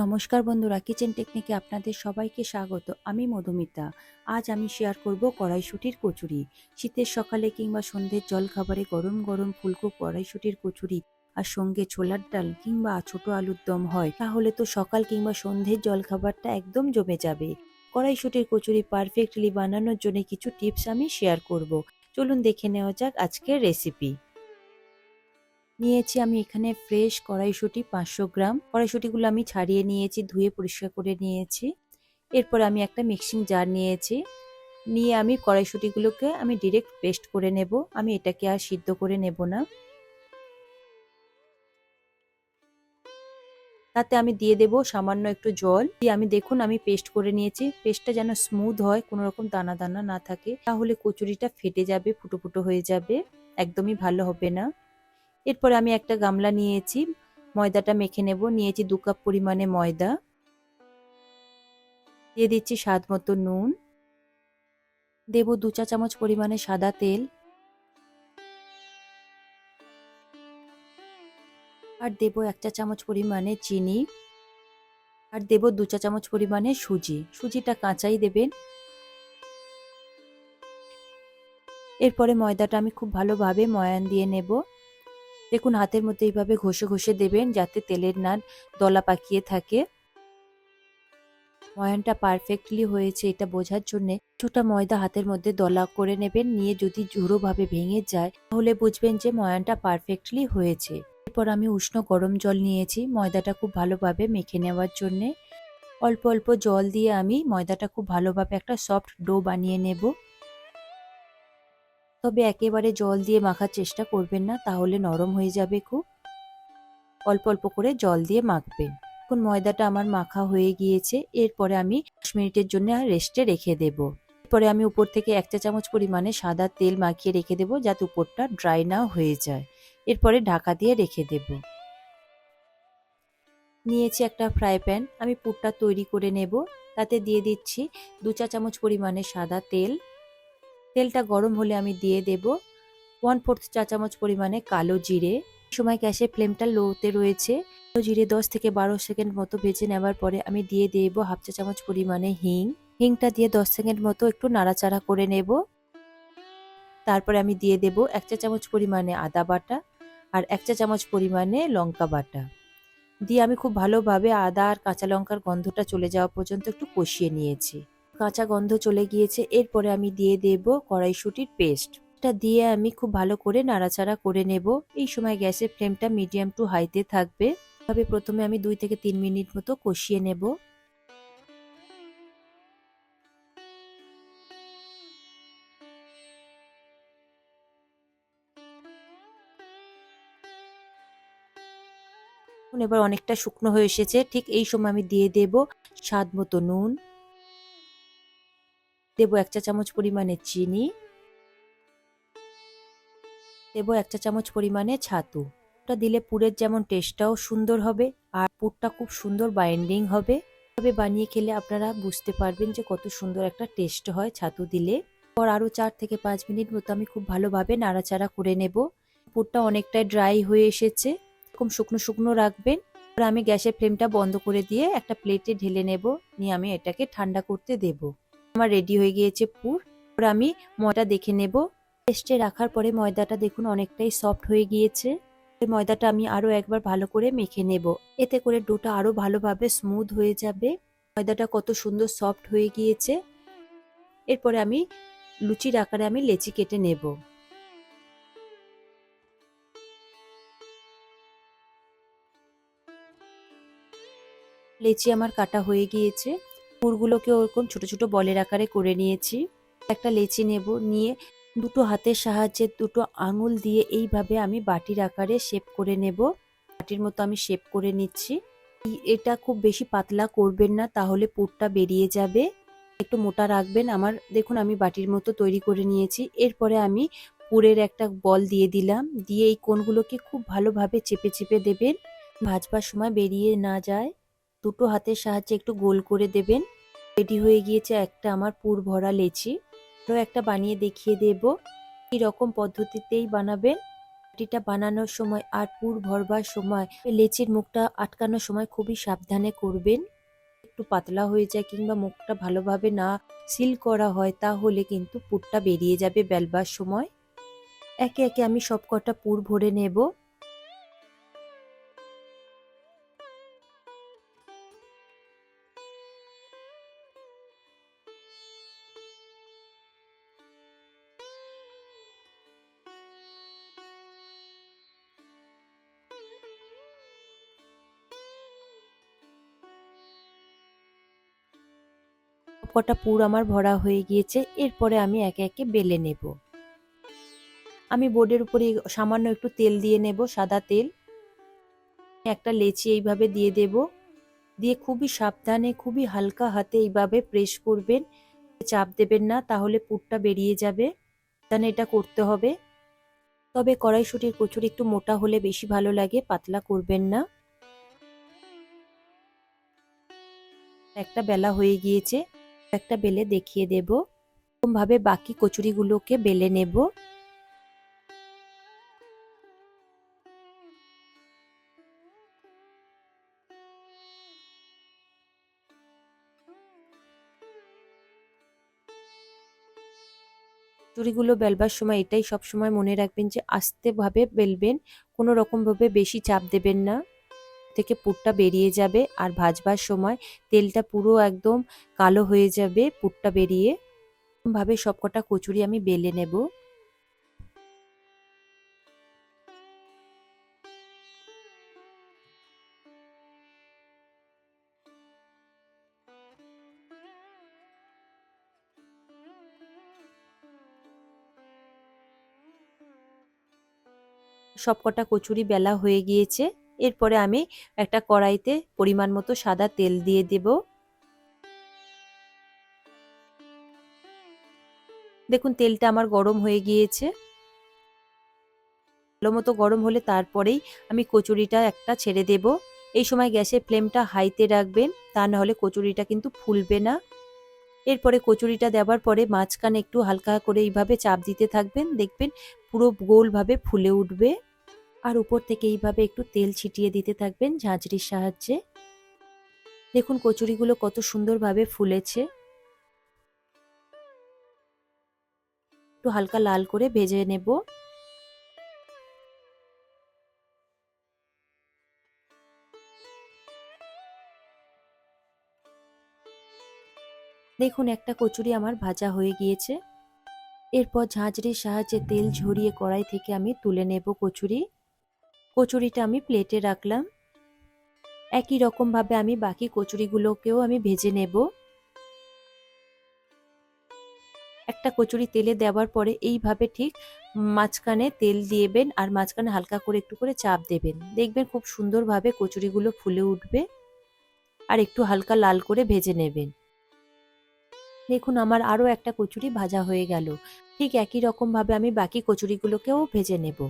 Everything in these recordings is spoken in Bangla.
নমস্কার বন্ধুরা কিচেন টেকনিকে আপনাদের সবাইকে স্বাগত। আমি মধুমিতা। আজ আমি শেয়ার করব কড়াইশুটির কচুরি। শীতের সকালে কিংবা সন্ধ্যের জলখাবারে গরম গরম ফুলকো কড়াইশুটির কচুরি আর সঙ্গে ছোলার ডাল কিংবা ছোট আলুর দম হয়, তাহলে তো সকাল কিংবা সন্ধ্যের জলখাবারটা একদম জমে যাবে। কড়াইশুটির কচুরি পারফেক্টলি বানানোর জন্য কিছু টিপস আমি শেয়ার করব। চলুন দেখে নেওয়া যাক আজকের রেসিপি নিয়েছি আমি এখানে ফ্রেশ কড়াইশুঁটি পাঁচশো গ্রাম। কড়াইশুঁটিগুলো আমি ছাড়িয়ে নিয়েছি, ধুয়ে পরিষ্কার করে নিয়েছি। এরপর আমি একটা মিক্সিং জার নিয়েছি। নিয়ে আমি কড়াইশুঁটিগুলোকে আমি ডিরেক্ট পেস্ট করে নেব। আমি এটাকে আর সিদ্ধ করে নেব না। তাতে আমি দিয়ে দেব সামান্য একটু জল। দিয়ে আমি দেখুন আমি পেস্ট করে নিয়েছি। পেস্টটা যেন স্মুথ হয় কোনো রকম দানা দানা না থাকে, তাহলে কচুরিটা ফেটে যাবে, ফুটো ফুটো হয়ে যাবে। একদমই ভালো হবে না। এরপরে আমি একটা গামলা নিয়েছি, ময়দাটা মেখে নেব, নিয়েছি দু কাপ পরিমাণে ময়দা। দিয়ে দিচ্ছি স্বাদ মতো নুন। দেব দু চা চামচ পরিমাণে সাদা তেল। আর দেব এক চা চামচ পরিমাণে চিনি। আর দেব দু চা চামচ পরিমাণে সুজি। সুজিটা কাঁচাই দেবেন। এরপরে ময়দাটা আমি খুব ভালোভাবে ময়ান দিয়ে নেব। দেখুন, হাতের মধ্যে এইভাবে ঘষে ঘষে দেবেন যাতে তেলের নান দলা পাকিয়ে থাকে। ময়ানটা পারফেক্টলি হয়েছে এটা বোঝার জন্যে। কিছুটা ময়দা হাতের মধ্যে দলা করে নেবেন, নিয়ে যদি ঝুড়োভাবে ভেঙে যায়, তাহলে বুঝবেন যে ময়ানটা পারফেক্টলি হয়েছে। এরপর আমি উষ্ণ গরম জল নিয়েছি, ময়দাটা খুব ভালোভাবে মেখে নেওয়ার জন্যে। অল্প অল্প জল দিয়ে আমি ময়দাটা খুব ভালোভাবে একটা সফট ডো বানিয়ে নেব। তবে একেবারে জল দিয়ে মাখার চেষ্টা করবেন না, তাহলে নরম হয়ে যাবে খুব। অল্প অল্প করে জল দিয়ে মাখবেন। এখন ময়দাটা আমার মাখা হয়ে গিয়েছে, এরপরে আমি দশ মিনিটের জন্য রেস্টে রেখে দেব। এরপরে আমি উপর থেকে এক চা চামচ পরিমাণে সাদা তেল মাখিয়ে রেখে দেবো, যাতে উপরটা ড্রাই না হয়ে যায়। এরপরে ঢাকা দিয়ে রেখে দেব। নিয়েছি একটা ফ্রাই প্যান, আমি পুরটা তৈরি করে নেব। তাতে দিয়ে দিচ্ছি দু চা চামচ পরিমাণে সাদা তেল তেলটা গরম হলে আমি দিয়ে দেব ওয়ান ফোর্থ চা চামচ পরিমাণে কালো জিরে। সময় গ্যাসের ফ্লেমটা লোতে রয়েছে। কালো জিরে দশ থেকে বারো সেকেন্ড মতো ভেজে নেওয়ার পরে আমি দিয়ে দেব হাফ চা চামচ পরিমাণে হিং। হিংটা দিয়ে দশ সেকেন্ড মতো একটু নাড়াচাড়া করে নেব। তারপরে আমি দিয়ে দেব এক চা চামচ পরিমাণে আদা বাটা আর এক চা চামচ পরিমাণে লঙ্কা বাটা। দিয়ে আমি খুব ভালোভাবে আদা আর কাঁচা লঙ্কার গন্ধটা চলে যাওয়া পর্যন্ত একটু কষিয়ে নিয়েছি। কাঁচা গন্ধ চলে গিয়েছে, এরপরে আমি দিয়ে দেব কড়াইশুটির পেস্ট এটা দিয়ে আমি খুব ভালো করে নাড়াচাড়া করে নেব। এই সময় গ্যাসের ফ্লেমটা মিডিয়াম টু হাইতে থাকবে। তবে প্রথমে আমি দুই থেকে তিন মিনিট মতো কষিয়ে নেব। এবার অনেকটা শুকনো হয়ে এসেছে, ঠিক এই সময় আমি দিয়ে দেব স্বাদ মতো নুন। দেবো এক চা চামচ পরিমাণে চিনি। দেবো এক চা চামচ পরিমাণে ছাতু। ওটা দিলে পুরের যেমন টেস্টটাও সুন্দর হবে আর পুরটা খুব সুন্দর বাইন্ডিং হবে। তবে বানিয়ে খেলে আপনারা বুঝতে পারবেন যে কত সুন্দর একটা টেস্ট হয় ছাতু দিলে। পর আরও চার থেকে পাঁচ মিনিট মতো আমি খুব ভালোভাবে নাড়াচাড়া করে নেব। পুরটা অনেকটাই ড্রাই হয়ে এসেছে। এরকম শুকনো শুকনো রাখবেন। আমি গ্যাসের ফ্লেমটা বন্ধ করে দিয়ে একটা প্লেটে ঢেলে নেব। নিয়ে আমি এটাকে ঠান্ডা করতে দেবো। আমার রেডি হয়ে গিয়েছে পুর। আমি ময়দা দেখে নেব। টেস্টে রাখার পরে ময়দাটা দেখুন অনেকটাই সফট হয়ে গিয়েছে। ময়দাটা আমি আরও একবার ভালো করে মেখে নেব। এতে করে ডোটা আরও ভালোভাবে স্মুথ হয়ে যাবে। ময়দাটা কত সুন্দর সফট হয়ে গিয়েছে। এরপরে আমি লুচির আকারে আমি লেচি কেটে নেব। লেচি আমার কাটা হয়ে গিয়েছে। পুরগুলোকে ওরকম ছোট ছোট বলের আকারে করে নিয়েছি। একটা লেচি নেব, নিয়ে দুটো হাতের সাহায্যে দুটো আঙুল দিয়ে এইভাবে আমি বাটির আকারে শেপ করে নেব। বাটির মতো আমি শেপ করে নিচ্ছি। এটা খুব বেশি পাতলা করবেন না, তাহলে পুরটা বেরিয়ে যাবে। একটু মোটা রাখবেন। আমার, দেখুন আমি বাটির মতো তৈরি করে নিয়েছি। এরপরে আমি পুরের একটা বল দিয়ে দিলাম। দিয়ে এই কোনগুলোকে খুব ভালোভাবে চেপে চেপে দেবেন। ভাজবার সময় বেরিয়ে না যায়। দুটো হাতের সাহায্যে একটু গোল করে দেবেন। রেডি হয়ে গিয়েছে একটা আমার পুর ভরা লেচি। আরও একটা বানিয়ে দেখিয়ে দেব। এই রকম পদ্ধতিতেই বানাবেন। রুটিটা বানানোর সময় আর পুর ভরবার সময়, লেচির মুখটা আটকানোর সময় খুবই সাবধানে করবেন। একটু পাতলা হয়ে যায় কিংবা মুখটা ভালোভাবে না সিল করা হয়, তাহলে কিন্তু পুরটা বেরিয়ে যাবে বেলবার সময়। একে একে আমি সব কটা পুর ভরে নেব। কটা পুর আমার ভরা হয়ে গিয়েছে, এরপরে আমি একে একে বেলে নেব। আমি বোর্ডের উপরে সামান্য একটু তেল দিয়ে নেব, সাদা তেল। একটা লেচি এইভাবে দিয়ে দেব। দিয়ে খুবই সাবধানে, খুবই হালকা হাতে এইভাবে প্রেস করবেন। চাপ দেবেন না, তাহলে পুরটা বেরিয়ে যাবে। তাহলে এটা করতে হবে। তবে কড়াইশুটির কচুরি একটু মোটা হলে বেশি ভালো লাগে, পাতলা করবেন না। একটা বেলা হয়ে গিয়েছে। একটা বেলে দেখিয়ে দেব। ভাবে বাকি কচুরিগুলোকে বেলে নেব। চুরিগুলো বেলবার সময় এটাই সব সময় মনে রাখবেন যে আস্তে ভাবে বেলবেন, কোনো রকম ভাবে বেশি চাপ দেবেন না। থেকে পুরটা বেরিয়ে যাবে আর ভাজবার সময় তেলটা পুরো একদম কালো হয়ে যাবে পুরটা বেরিয়ে। ভাবে সবকটা কচুরি আমি বেলে নেব। সবকটা কচুরি বেলা হয়ে গিয়েছে। এরপরে আমি একটা কড়াইতে পরিমাণ মতো সাদা তেল দিয়ে দেব। দেখুন, তেলটা আমার গরম হয়ে গিয়েছে। ভালো মতো গরম হলে তারপরেই আমি কচুরিটা একটা ছেড়ে দেব। এই সময় গ্যাসের ফ্লেমটা হাইতে রাখবেন, তা নাহলে কচুরিটা কিন্তু ফুলবে না। এরপরে কচুরিটা দেওয়ার পরে মাঝখানে একটু হালকা করে এইভাবে চাপ দিতে থাকবেন, দেখবেন পুরো গোলভাবে ফুলে উঠবে। আর উপর থেকে এইভাবে একটু তেল ছিটিয়ে দিতে থাকবেন ঝাঁঝরির সাহায্যে। দেখুন কচুরিগুলো কত সুন্দরভাবে ফুলেছে। একটু হালকা লাল করে ভেজে নেব। দেখুন একটা কচুরি আমার ভাজা হয়ে গিয়েছে। এরপর ঝাঁঝরির সাহায্যে তেল ঝরিয়ে কড়াই থেকে আমি তুলে নেব কচুরি। কচুরিটা আমি প্লেটে রাখলাম। একই রকমভাবে আমি বাকি কচুরিগুলোকেও আমি ভেজে নেব। একটা কচুরি তেলে দেওয়ার পরে এইভাবে ঠিক মাঝখানে তেল দিয়েবেন আর মাঝখানে হালকা করে একটু করে চাপ দেবেন। দেখবেন খুব সুন্দরভাবে কচুরিগুলো ফুলে উঠবে আর একটু হালকা লাল করে ভেজে নেবেন। দেখুন আমার আরও একটা কচুরি ভাজা হয়ে গেল। ঠিক একই রকমভাবে আমি বাকি কচুরিগুলোকেও ভেজে নেব।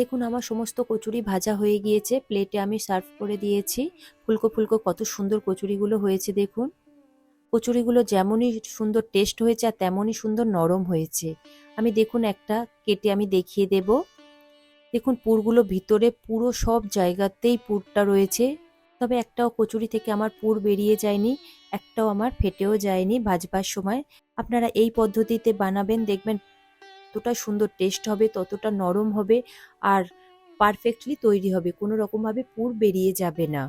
দেখুন আমার সমস্ত কচুরি ভাজা হয়ে গিয়েছে প্লেটে আমি সার্ভ করে দিয়েছি। ফুলকো ফুলকো কত সুন্দর কচুরিগুলো হয়েছে দেখুন। কচুরিগুলো যেমনই সুন্দর টেস্ট হয়েছে আর তেমনই সুন্দর নরম হয়েছে। আমি দেখুন একটা কেটে আমি দেখিয়ে দেব। দেখুন পুরগুলো ভিতরে পুরো সব জায়গাতেই পুরটা রয়েছে। তবে একটাও কচুরি থেকে আমার পুর বেরিয়ে যায়নি, একটাও আমার ফেটেও যায়নি ভাজবার সময়। আপনারা এই পদ্ধতিতে বানাবেন, দেখবেন যতটা সুন্দর টেস্ট হবে, ততটা নরম হবে আর পারফেক্টলি তৈরি হবে। কোনো রকমভাবে পুর বেরিয়ে যাবে না।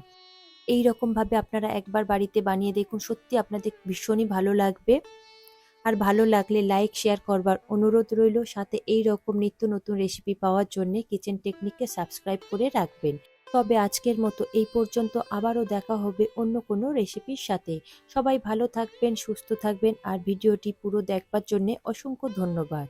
এই রকমভাবে আপনারা একবার বাড়িতে বানিয়ে দেখুন। সত্যি আপনাদের ভীষণই ভালো লাগবে। আর ভালো লাগলে লাইক শেয়ার করবার অনুরোধ রইল। সাথে এই রকম নিত্য নতুন রেসিপি পাওয়ার জন্য কিচেন টেকনিককে সাবস্ক্রাইব করে রাখবেন। তবে আজকের মতো এই পর্যন্ত। আবারও দেখা হবে অন্য কোনো রেসিপির সাথে। সবাই ভালো থাকবেন, সুস্থ থাকবেন। আর ভিডিওটি পুরো দেখবার জন্য অসংখ্য ধন্যবাদ।